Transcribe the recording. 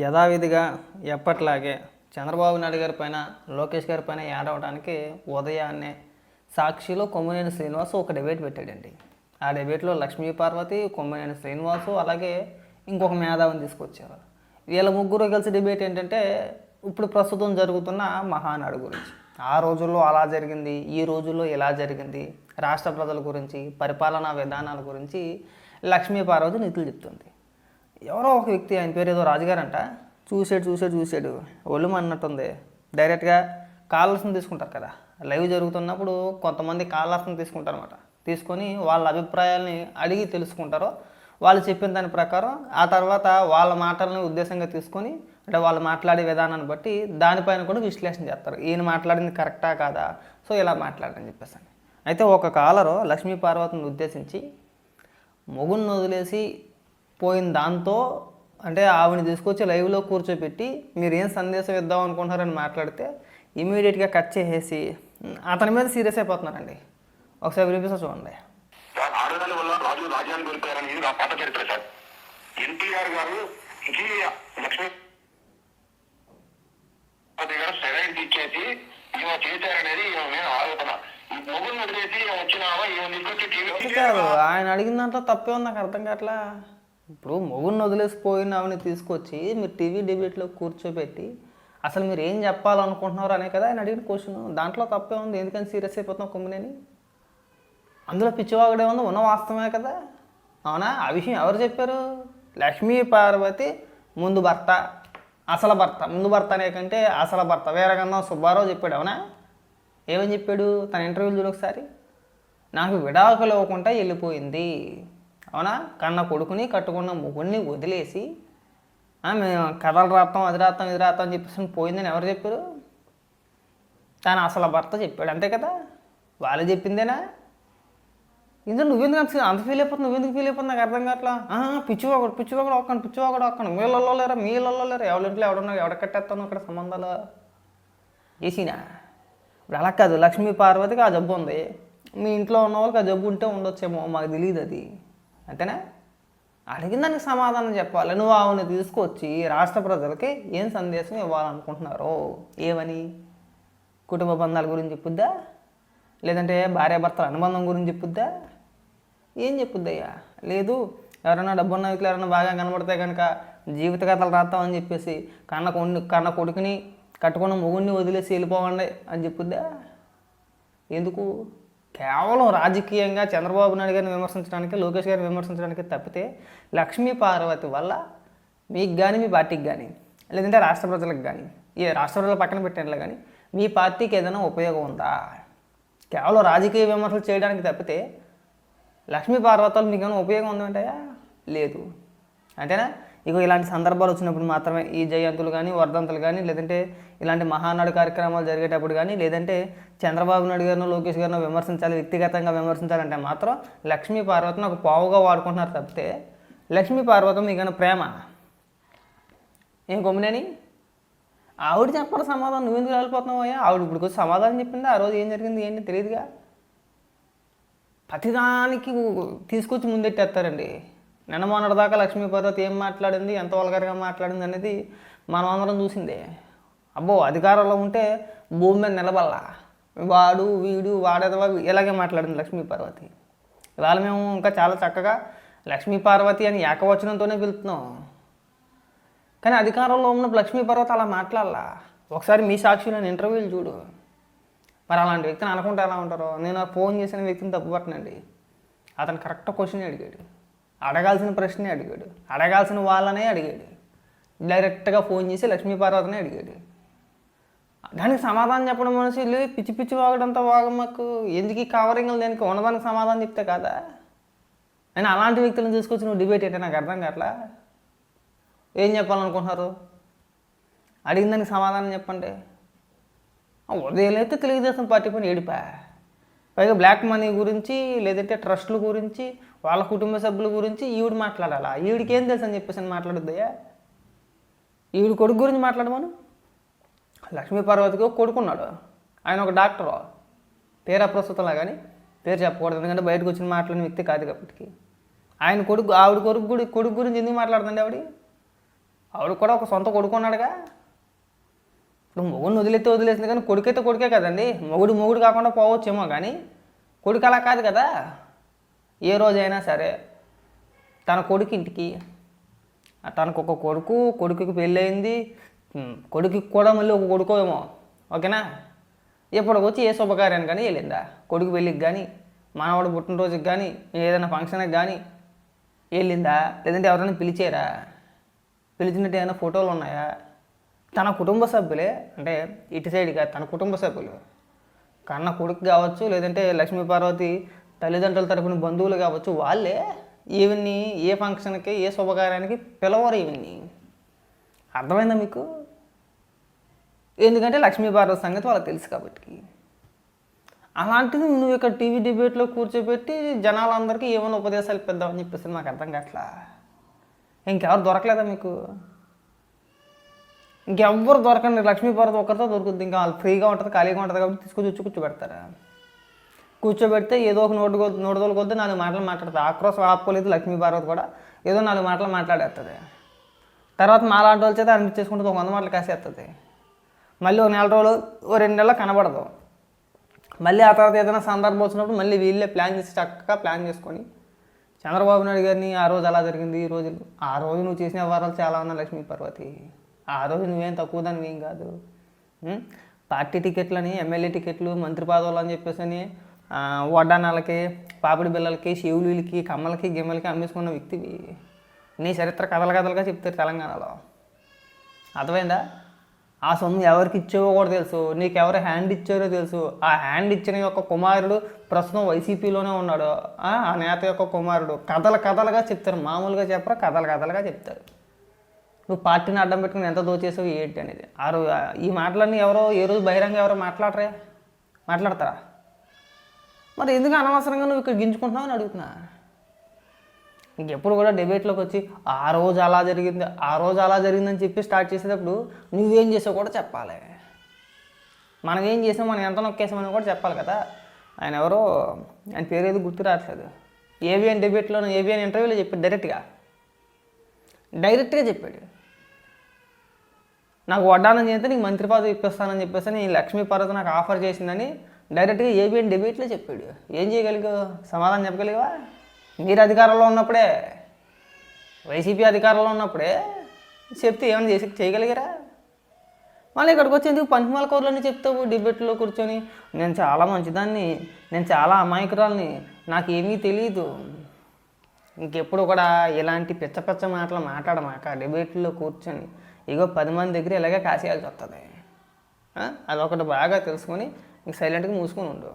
యథావిధిగా ఎప్పట్లాగే చంద్రబాబు నాయుడు గారి పైన లోకేష్ గారి పైన ఏడవడానికి ఉదయాన్నే సాక్షిలో కొమ్మినేని శ్రీనివాస్ ఒక డిబేట్ పెట్టాడండి. ఆ డిబేట్లో లక్ష్మీ పార్వతి కొమ్మినేని శ్రీనివాసు అలాగే ఇంకొక మేధావిని తీసుకొచ్చారు. వీళ్ళ ముగ్గురు కలిసి డిబేట్ ఏంటంటే ఇప్పుడు ప్రస్తుతం జరుగుతున్న మహానాడు గురించి. ఆ రోజుల్లో అలా జరిగింది ఈ రోజుల్లో ఇలా జరిగింది రాష్ట్ర ప్రజల గురించి పరిపాలనా విధానాల గురించి లక్ష్మీ పార్వతి నిధులు చెప్తుంది. ఎవరో ఒక వ్యక్తి ఆయన పేరు ఏదో రాజుగారంట. చూసాడు చూసాడు చూసాడు ఒళ్ళు అన్నట్టుంది డైరెక్ట్గా కాలర్స్ని తీసుకుంటారు కదా. లైవ్ జరుగుతున్నప్పుడు కొంతమంది కాలర్స్ని తీసుకుంటారు అనమాట తీసుకొని వాళ్ళ అభిప్రాయాల్ని అడిగి తెలుసుకుంటారు. వాళ్ళు చెప్పిన దాని ప్రకారం ఆ తర్వాత వాళ్ళ మాటలని ఉద్దేశంగా తీసుకొని అంటే వాళ్ళు మాట్లాడే విధానాన్ని బట్టి దానిపైన కూడా విశ్లేషణ చేస్తారు. ఈయన మాట్లాడింది కరెక్టా కాదా? సో ఇలా మాట్లాడని చెప్పేసి అయితే ఒక కాలరు లక్ష్మీ పార్వతిని ఉద్దేశించి మొగుడిని వదిలేసి పోయిన దాంతో అంటే ఆవిడని తీసుకొచ్చి లైవ్లో కూర్చోబెట్టి మీరు ఏం సందేశం ఇద్దాం అనుకుంటున్నారని మాట్లాడితే ఇమీడియట్గా కట్ చేసేసి అతని మీద సీరియస్ అయిపోతున్నారండి. ఒకసారి వినిపిస్తా చూడండి. సార్ ఆడదాని వల్ల రాజు రాజ్యాన్ని కోల్పోయారని ఇది నా పాత చరిత్ర సార్. ఎన్టీఆర్ గారు కి లక్ష్మీ పార్వతి గారు సెలైన్ ఇచ్చేసి ఈమె చేశారనేది ఈమె మీద ఆరోపణ. ఈ మొగుడిని వదిలేసి ఈమె వచ్చినావా? ఈమె తీసుకొచ్చి టీవీ కాదు ఆయన అడిగిన దాంట్లో తప్పే ఉంది నాకు అర్థం కావట్లా. ఇప్పుడు మొగుడిని వదిలేసిపోయిన ఆమెను తీసుకొచ్చి మీరు టీవీ డిబేట్లో కూర్చోబెట్టి అసలు మీరు ఏం చెప్పాలనుకుంటున్నారు అనే కదా ఆయన అడిగిన క్వశ్చన్ దాంట్లో తప్పే ఉంది. ఎందుకని సీరియస్ అయిపోతున్నాం కొమ్మినేని? అందులో పిచ్చివాగుడే ఉంది ఉన్న వాస్తవమే కదా. అవునా? ఆ విషయం ఎవరు చెప్పారు? లక్ష్మీ పార్వతి ముందు భర్త అసలు భర్త. ముందు భర్త అనే కంటే అసలు భర్త. వేరే కన్నా సుబ్బారావు చెప్పాడు అవునా? ఏమని చెప్పాడు? తన ఇంటర్వ్యూలు చూడొకసారి నాకు విడాకులు ఇవ్వకుండా వెళ్ళిపోయింది. అవునా? కన్న కొడుకుని కట్టుకున్న మొగుడిని వదిలేసి ఆ, మేము కథలు రాస్తాం అది రాస్తాం ఇది రాస్తాం అని చెప్పేసి పోయిందని ఎవరు చెప్పారు? తను అసలు భర్త చెప్పాడు అంతే కదా? వాళ్ళు చెప్పిందేనా? ఇందులో నువ్వెందుకు అంత అంత ఫీల్ అయిపోతుంది నువ్వెందుకు ఫీల్ అయిపోతుంది నాకు అర్థం కావట్లా? పిచ్చివాడు పిచ్చివాడు ఒక్కను పిచ్చివాడు ఒక్కను మీళ్ళల్లో లేరా? మీళ్ళల్లో లేరా? ఎవరింట్లో ఎవడున్నా ఎవడ కట్టేస్తాను అక్కడ సంబంధాలు చేసినా ఇప్పుడు అలా కాదు. లక్ష్మీ పార్వతికి ఆ జబ్బు ఉంది. మీ ఇంట్లో ఉన్న వాళ్ళకి ఆ జబ్బు ఉంటే ఉండొచ్చేమో మాకు తెలియదు అది. అంతేనా? అడిగిన దానికి సమాధానం చెప్పాలి. నువ్వు ఆవుని తీసుకొచ్చి రాష్ట్ర ప్రజలకి ఏం సందేశం ఇవ్వాలనుకుంటున్నారో? ఏమని? కుటుంబ బంధాల గురించి చెప్పుద్దా? లేదంటే భార్యాభర్తల అనుబంధం గురించి చెప్పుద్దా? ఏం చెప్పుద్దయ్యా? లేదు ఎవరైనా డబ్బున్న వ్యక్తులు ఎవరైనా బాగా కనబడితే కనుక జీవిత కథలు రాస్తామని చెప్పేసి కన్న కొన్ని కన్న కొడుకుని కట్టుకున్న మొగుడిని వదిలేసి వెళ్ళిపోవండి అని చెప్పుద్దా? ఎందుకు? కేవలం రాజకీయంగా చంద్రబాబు నాయుడు గారిని విమర్శించడానికి లోకేష్ గారిని విమర్శించడానికి తప్పితే లక్ష్మీ పార్వతి వల్ల మీకు కానీ మీ పార్టీకి కానీ లేదంటే రాష్ట్ర ప్రజలకు కానీ ఏ రాష్ట్ర ప్రజలు పక్కన పెట్టినట్లు కానీ మీ పార్టీకి ఏదైనా ఉపయోగం ఉందా? కేవలం రాజకీయ విమర్శలు చేయడానికి తప్పితే లక్ష్మీ పార్వతాలు మీకు ఏమైనా ఉపయోగం ఉందంటాయా? లేదు. అంతేనా? ఇక ఇలాంటి సందర్భాలు వచ్చినప్పుడు మాత్రమే ఈ జయంతులు కానీ వర్ధంతులు కానీ లేదంటే ఇలాంటి మహానాడు కార్యక్రమాలు జరిగేటప్పుడు కానీ లేదంటే చంద్రబాబు నాయుడు గారినో లోకేష్ గారినో విమర్శించాలి వ్యక్తిగతంగా విమర్శించాలంటే మాత్రం లక్ష్మీ పార్వతిని ఒక పావుగా వాడుకుంటున్నారు తప్పితే లక్ష్మీ పార్వతం మీకైనా ప్రేమ? ఏం కొమ్మినని? ఆవిడ చెప్పాలి సమాధానం నువ్వెందుకు వెళ్ళిపోతున్నావు అయ్యా? ఆవిడ ఇప్పుడు సమాధానం చెప్పింది? ఆ రోజు ఏం జరిగింది ఏంటి తెలియదుగా? ప్రతిదానికి తీసుకొచ్చి ముందెట్టేస్తారండి. నిన్న మొన్నటిదాకా లక్ష్మీపర్వతి ఏం మాట్లాడింది ఎంత వల్గర్గా మాట్లాడింది అనేది మనం అందరం చూసిందే. అబ్బో అధికారంలో ఉంటే భూమి మీద నిలబల్లా వాడు వీడు వాడేదవా ఇలాగే మాట్లాడింది లక్ష్మీపార్వతి ఇవాళ మేము ఇంకా చాలా చక్కగా లక్ష్మీపార్వతి అని ఏకవచనంతోనే పిలుస్తున్నాం. కానీ అధికారంలో ఉన్నప్పుడు లక్ష్మీపార్వతి అలా మాట్లాడాలా. ఒకసారి మీ సాక్షిలో ఇంటర్వ్యూలు చూడు. మరి అలాంటి వ్యక్తిని అనుకుంటే ఎలా ఉంటారో? నేను ఫోన్ చేసిన వ్యక్తిని తప్పుపట్టనండి అతను కరెక్ట్ క్వశ్చన్ అడిగాడు. అడగాల్సిన ప్రశ్నే అడిగాడు. అడగాల్సిన వాళ్ళనే అడిగాడు. డైరెక్ట్గా ఫోన్ చేసి లక్ష్మీపార్వతిని అడిగాడు. దానికి సమాధానం చెప్పడం మనిషి లేదు పిచ్చి పిచ్చి వాగడంతో వాగ మాకు. ఎందుకు ఈ కవరింగ్లు దానికి ఉన్నదానికి సమాధానం చెప్తే కదా? నేను అలాంటి వ్యక్తులను తీసుకొచ్చి నువ్వు డిబేట్ అంటే నాకు అర్థం కావట్లా? ఏం చెప్పాలనుకుంటున్నారు? అడిగిన దానికి సమాధానం చెప్పండి. ఉదయం అయితే తెలుగుదేశం పార్టీ పని ఏడిపా. పైగా బ్లాక్ మనీ గురించి లేదంటే ట్రస్టుల గురించి వాళ్ళ కుటుంబ సభ్యుల గురించి ఈవిడ మాట్లాడాలా? ఈవిడికి ఏం తెలుసు అని చెప్పేసి అని మాట్లాడొద్దయ్యా? ఈవిడ కొడుకు గురించి మాట్లాడమను? లక్ష్మీ పార్వతికి ఒక కొడుకున్నాడు ఆయన ఒక డాక్టరు. పేరు అప్రస్తుతంలా కానీ పేరు చెప్పకూడదు. ఎందుకంటే బయటకు వచ్చిన మాట్లాడిన వ్యక్తి కాదు కాబట్టి. ఆయన కొడుకు ఆవిడ కొడుకు గుడి కొడుకు గురించి ఎందుకు మాట్లాడుతుంది ఆవిడ? ఆవిడ కూడా ఒక సొంత కొడుకున్నాడుగా ఇప్పుడు మొగుడిని వదిలేస్తే వదిలేసింది కానీ కొడుకైతే కొడుకే కదండి. మొగుడు మొగుడు కాకుండా పోవచ్చేమో కానీ కొడుకు అలా కాదు కదా. ఏ రోజైనా సరే తన కొడుకు ఇంటికి తనకు ఒక కొడుకు కొడుకుకి పెళ్ళయింది కొడుకుకి కూడా మళ్ళీ ఒక కొడుకు ఏమో ఓకేనా? ఇప్పటికి వచ్చి ఏ శుభకార్యానికి కానీ వెళ్ళిందా? కొడుకు పెళ్ళికి కానీ మానవాడు పుట్టినరోజుకి కానీ ఏదైనా ఫంక్షన్కి కానీ వెళ్ళిందా? లేదంటే ఎవరైనా పిలిచారా? పిలిచినట్టు ఏమైనా ఫోటోలు ఉన్నాయా? తన కుటుంబ సభ్యులే అంటే ఇటు సైడ్గా తన కుటుంబ సభ్యులు. కన్న కొడుకు కావచ్చు లేదంటే లక్ష్మీ పార్వతి తల్లిదండ్రుల తరపున బంధువులు కావచ్చు వాళ్ళే ఈవెన్ని ఏ ఫంక్షన్కి ఏ శుభకార్యానికి పిలవరు ఈవెన్ని. అర్థమైందా మీకు? ఎందుకంటే లక్ష్మీ సంగతి వాళ్ళకి తెలుసు కాబట్టి. అలాంటిది నువ్వు ఇక్కడ టీవీ డిబేట్లో కూర్చోబెట్టి జనాలందరికీ ఏమైనా ఉపదేశాలు పెద్దామని చెప్పేసి నాకు అర్థం కావట్లా? ఇంకెవరు దొరకలేదా మీకు? ఇంకెవ్వరు దొరకండి. లక్ష్మీ పార్వతి ఒక్కరితో దొరుకుతుంది ఇంకా వాళ్ళు ఫ్రీగా ఉంటుంది ఖాళీగా ఉంటుంది కాబట్టి తీసుకొచ్చి వచ్చి కూర్చోబెడతారా కూర్చోబెడితే ఏదో ఒక నోటు కొద్ది నోటుదోలు కొద్ది నాలుగు మాటలు మాట్లాడుతుంది ఆక్రోశం ఆపుకోలేదు లక్ష్మీ పార్వతి కూడా. ఏదో నాలుగు మాటలు మాట్లాడేస్తుంది తర్వాత మాలాంటి వాళ్ళ చేత అనిపించేసుకుంటుంది ఒక వంద మాటలు కాసేస్తుంది మళ్ళీ ఒక నెల రోజులు ఓ రెండు నెలలు కనబడదు. మళ్ళీ ఆ తర్వాత ఏదైనా సందర్భం వచ్చినప్పుడు మళ్ళీ వీళ్ళే ప్లాన్ చేసి చక్కగా ప్లాన్ చేసుకొని చంద్రబాబు నాయుడు గారిని ఆ రోజు అలా జరిగింది ఈ రోజు ఆ రోజు నువ్వు చేసిన వ్యవహారాలు చాలా ఉన్నా లక్ష్మీ పార్వతి. ఆ రోజు నువ్వేం తక్కువ దానివేం ఏం కాదు. పార్టీ టికెట్లని ఎమ్మెల్యే టికెట్లు మంత్రి పదవులు అని చెప్పేసి అని వడ్డానాలకి పాపిడి బిల్లలకి శివులకి కమ్మలకి గిమ్మలకి అమ్మేసుకున్న వ్యక్తివి నీ చరిత్ర కథలు కథలుగా చెప్తారు తెలంగాణలో. అర్థమైందా? ఆ సొమ్ము ఎవరికి ఇచ్చావో కూడా తెలుసు. నీకు ఎవరు హ్యాండ్ ఇచ్చారో తెలుసు. ఆ హ్యాండ్ ఇచ్చిన యొక్క కుమారుడు ప్రస్తుతం వైసీపీలోనే ఉన్నాడు. ఆ నేత యొక్క కుమారుడు. కథలు కథలుగా చెప్తారు. మామూలుగా చెప్పరు కథలు కథలుగా చెప్తారు. నువ్వు పార్టీని అడ్డం పెట్టుకుని ఎంత దోచేసావు ఏంటి అనేది. ఆ ఈ మాటలన్నీ ఎవరో ఏ రోజు బహిరంగ ఎవరో మాట్లాడరే? మాట్లాడతారా? మరి ఎందుకు అనవసరంగా నువ్వు ఇక్కడ గింజుకుంటున్నావు అని అడుగుతున్నా? ఇంకెప్పుడు కూడా డిబేట్లోకి వచ్చి ఆ రోజు అలా జరిగింది ఆ రోజు అలా జరిగిందని చెప్పి స్టార్ట్ చేసేటప్పుడు నువ్వేం చేసావు కూడా చెప్పాలి. మనం ఏం చేసాం మనం ఎంత నొక్కేసామని కూడా చెప్పాలి కదా. ఆయన ఎవరో ఆయన పేరు ఏది గుర్తు రావట్లేదు. ఏవిఎన్ డిబేట్లో ఏవిఎన్ ఇంటర్వ్యూలో చెప్పాడు డైరెక్ట్గా డైరెక్ట్గా చెప్పాడు. నాకు వడ్డానం చేస్తే నీకు మంత్రి పదవి ఇప్పిస్తానని చెప్పేసి నీ లక్ష్మీ పర్వత నాకు ఆఫర్ చేసిందని డైరెక్ట్గా ఏబిఎన్ డిబేట్లో చెప్పాడు. ఏం చేయగలిగావు? సమాధానం చెప్పగలిగావా? మీరు అధికారంలో ఉన్నప్పుడే వైసీపీ అధికారంలో ఉన్నప్పుడే చెప్తే ఏమైనా చేసి చేయగలిగారా? మళ్ళీ ఇక్కడికి వచ్చేందుకు పంచమాల కౌరులని చెప్తావు డిబేట్లో కూర్చొని? నేను చాలా మంచిదాన్ని నేను చాలా అమాయకురాల్ని నాకేమీ తెలియదు ఇంకెప్పుడు కూడా ఇలాంటి పిచ్చ పిచ్చ మాటలు మాట్లాడమాక డిబేట్లో కూర్చొని ఇగో పది మంది దగ్గర ఇలాగే కాసేయాల్సి వస్తుంది అదొకటి బాగా తెలుసుకొని ఇంక సైలెంట్గా మూసుకొని ఉండు.